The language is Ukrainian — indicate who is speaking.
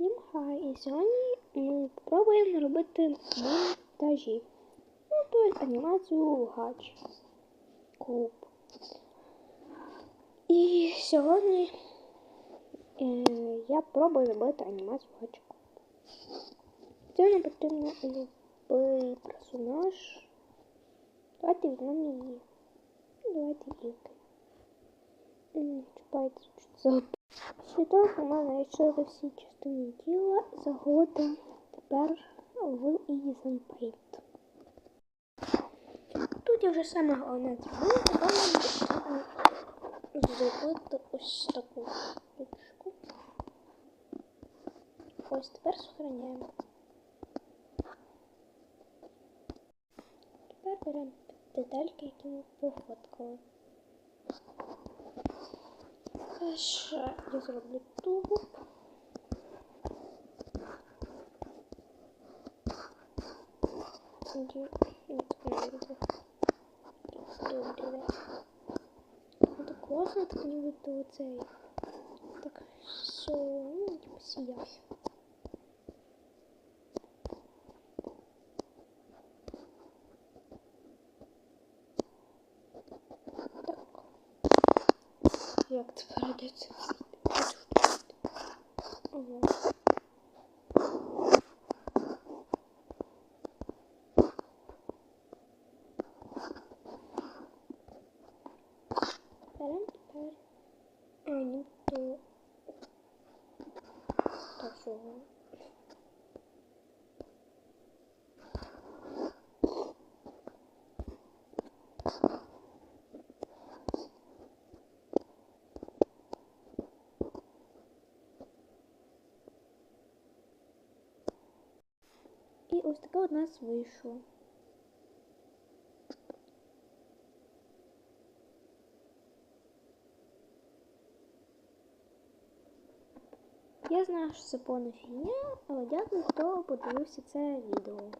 Speaker 1: Всім хай! І сьогодні ми спробуємо робити монтажі. Ну, тобто анімацію гач. Клуб. І сьогодні е, я пробую робити анімацію гач клуб. Сьогодні потрібно любий персонаж. Давайте візьмемо її. Ну, Давайте Івки. Чіпайте, що це У мене відчили всі частини тіла, загода тепер в Paint. Тут я вже саме головне зробила, тепер нам зробити ось таку ручку. Ось тепер зберігаємо. Тепер беремо детальки, які ми пофоткали. Ще я зроблю тулуб. Так класно, так ніби то цей. Так, що, ну, типу, Як це Ого. Берем тепер. А, ні, то. Так, що? І ось таке у нас вийшло. Я знаю, що це повна фігня, але дякую, хто подивився це відео.